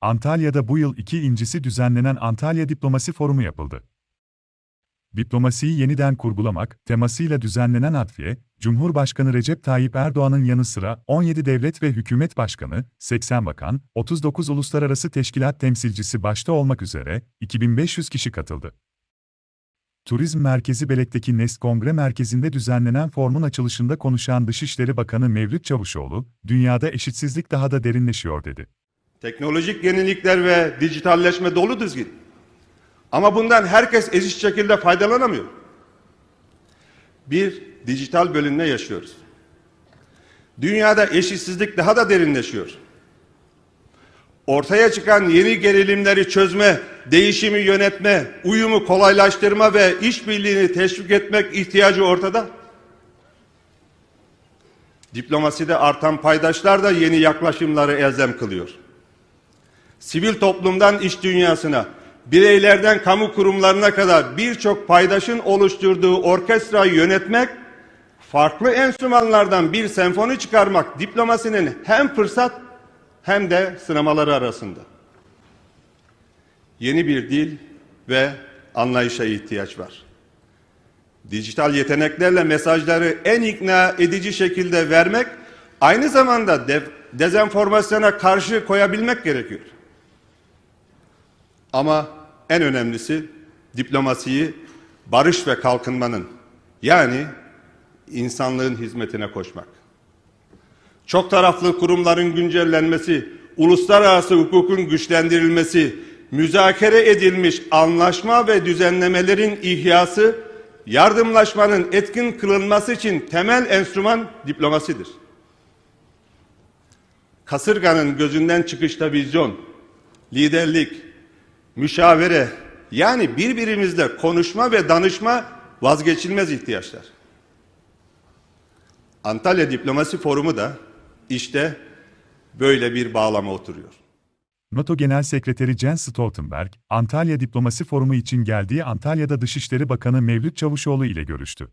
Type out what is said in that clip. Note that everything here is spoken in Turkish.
Antalya'da bu yıl iki incisi düzenlenen Antalya Diplomasi Forumu yapıldı. Diplomasiyi yeniden kurgulamak temasıyla düzenlenen atfiye, Cumhurbaşkanı Recep Tayyip Erdoğan'ın yanı sıra 17 devlet ve hükümet başkanı, 80 bakan, 39 uluslararası teşkilat temsilcisi başta olmak üzere 2500 kişi katıldı. Turizm Merkezi Belek'teki Nest Kongre Merkezi'nde düzenlenen formun açılışında konuşan Dışişleri Bakanı Mevlüt Çavuşoğlu, dünyada eşitsizlik daha da derinleşiyor dedi. Teknolojik yenilikler ve dijitalleşme dolu dizgin. Ama bundan herkes eşit şekilde faydalanamıyor. Bir dijital bölünme yaşıyoruz. Dünyada eşitsizlik daha da derinleşiyor. Ortaya çıkan yeni gerilimleri çözme, değişimi yönetme, uyumu kolaylaştırma ve işbirliğini teşvik etmek ihtiyacı ortada. Diplomaside artan paydaşlar da yeni yaklaşımları elzem kılıyor sivil toplumdan iş dünyasına, bireylerden kamu kurumlarına kadar birçok paydaşın oluşturduğu orkestrayı yönetmek, farklı enstrümanlardan bir senfoni çıkarmak diplomasinin hem fırsat hem de sınamaları arasında. Yeni bir dil ve anlayışa ihtiyaç var. Dijital yeteneklerle mesajları en ikna edici şekilde vermek, aynı zamanda de dezenformasyona karşı koyabilmek gerekiyor. Ama en önemlisi diplomasiyi barış ve kalkınmanın yani insanlığın hizmetine koşmak. Çok taraflı kurumların güncellenmesi, uluslararası hukukun güçlendirilmesi, müzakere edilmiş anlaşma ve düzenlemelerin ihyası, yardımlaşmanın etkin kılınması için temel enstrüman diplomasidir. Kasırganın gözünden çıkışta vizyon, liderlik, müşavere yani birbirimizle konuşma ve danışma vazgeçilmez ihtiyaçlar. Antalya Diplomasi Forumu da işte böyle bir bağlama oturuyor. NATO Genel Sekreteri Jens Stoltenberg, Antalya Diplomasi Forumu için geldiği Antalya'da Dışişleri Bakanı Mevlüt Çavuşoğlu ile görüştü.